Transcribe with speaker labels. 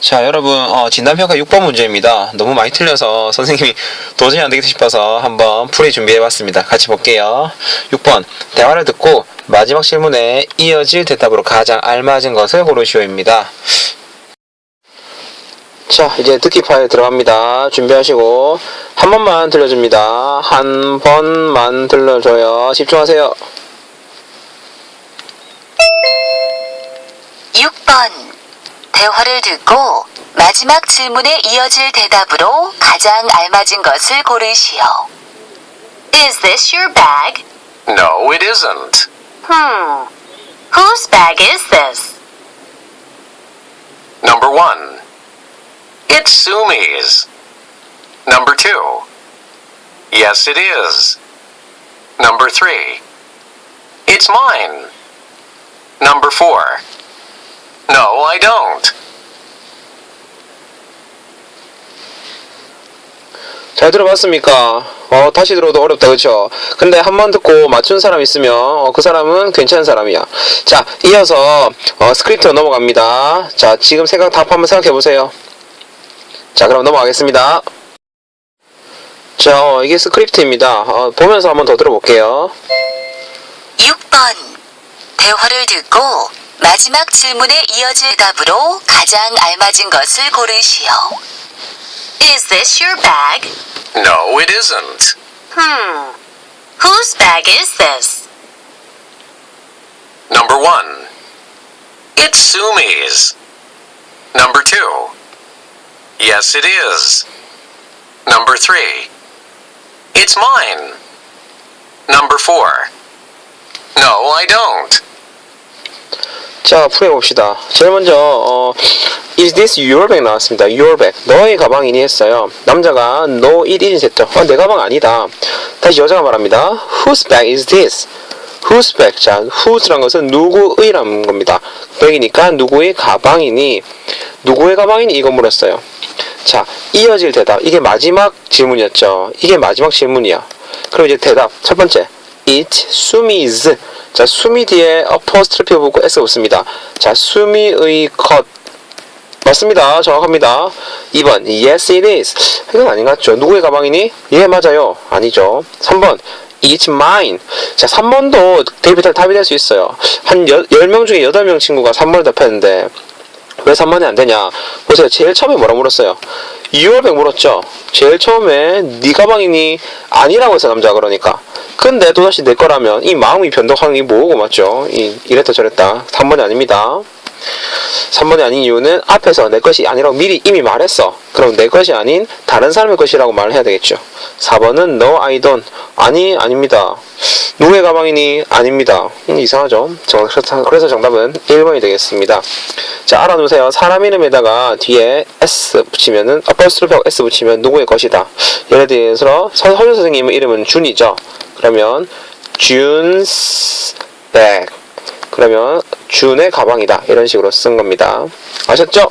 Speaker 1: 자, 여러분, 어, 진단평가 6번 문제입니다. 너무 많이 틀려서 선생님이 도저히 안 되겠다 싶어서 한번 풀이 준비해봤습니다. 같이 볼게요. 6번. 대화를 듣고 마지막 질문에 이어질 대답으로 가장 알맞은 것을 고르시오입니다. 자, 이제 듣기 파일 들어갑니다. 준비하시고, 한 번만 들려줍니다. 한 번만 들려줘요. 집중하세요.
Speaker 2: 6번. 대화를 듣고 마지막 질문에 이어질 대답으로 가장 알맞은 것을 고르시오. Is this your bag?
Speaker 3: No, it isn't.
Speaker 2: Hmm. Whose bag is this?
Speaker 3: Number one. It's Sumi's. Number two. Yes, it is. Number three. It's mine. Number four. No, I don't.
Speaker 1: 잘 들어봤습니까? 어, 다시 들어도 어렵다, 그쵸? 근데 한 번 듣고 맞춘 사람 있으면, 어, 그 사람은 괜찮은 사람이야. 자, 이어서, 어, 스크립트로 넘어갑니다. 자, 지금 생각 답 한번 생각해 보세요. 자, 그럼 넘어가겠습니다. 자, 어, 이게 스크립트입니다. 어, 보면서 한번 더 들어볼게요.
Speaker 2: 6번. 대화를 듣고 마지막 질문에 이어질 대답으로 가장 알맞은 것을 고르시오. Is this your bag?
Speaker 3: No, it isn't.
Speaker 2: Hmm. Whose bag is this?
Speaker 3: Number one. It's Sumi's. Number two. Yes, it is. Number three. It's mine. Number four. No, I don't.
Speaker 1: 자, 풀어봅시다. 제일 먼저, 어, is this your bag 나왔습니다. your bag. 너의 가방이니 했어요. 남자가 no, it isn't 했죠. 어, 내 가방 아니다. 다시 여자가 말합니다. whose bag is this? whose bag. 자, whose란 것은 누구의라는 겁니다. bag이니까 누구의 가방이니, 누구의 가방이니 이거 물었어요. 자, 이어질 대답. 이게 마지막 질문이었죠. 이게 마지막 질문이야. 그럼 이제 대답. 첫 번째. It 수미's. 자, 수미 뒤에 어퍼스트로피 붙고 s 붙습니다. 자, 수미의 것. 맞습니다. 정확합니다. 2번. Yes, it is. 이건 아닌 것 같죠? 누구의 가방이니? 예, 맞아요. 아니죠. 3번. It's mine. 자, 3번도 데이비탈 답이 될 수 있어요. 한 10명 중에 8명 친구가 3번을 답했는데, 왜 3번이 안 되냐? 보세요. 제일 처음에 뭐라 물었어요? 2월백 물었죠? 제일 처음에 네 가방이니? 아니라고 했어, 남자가 그러니까. 근데 또다시 내 거라면 이 마음이 변덕하는 게 뭐고 맞죠? 이, 이랬다 저랬다. 3번이 아닙니다. 3번이 아닌 이유는 앞에서 내 것이 아니라고 미리 이미 말했어. 그럼 내 것이 아닌 다른 사람의 것이라고 말을 해야 되겠죠. 4번은 no, I don't. 아니, 아닙니다. 누구의 가방이니? 아닙니다. 음, 이상하죠? 정- 그래서 정답은 1번이 되겠습니다. 자, 알아두세요. 사람 이름에다가 뒤에 S 붙이면은, 어퍼스트로피하고 S 붙이면 누구의 것이다. 예를 들어서, 서- 서유 선생님의 이름은 준이죠. 그러면, 준's bag. 그러면 준의 가방이다. 이런 식으로 쓴 겁니다. 아셨죠?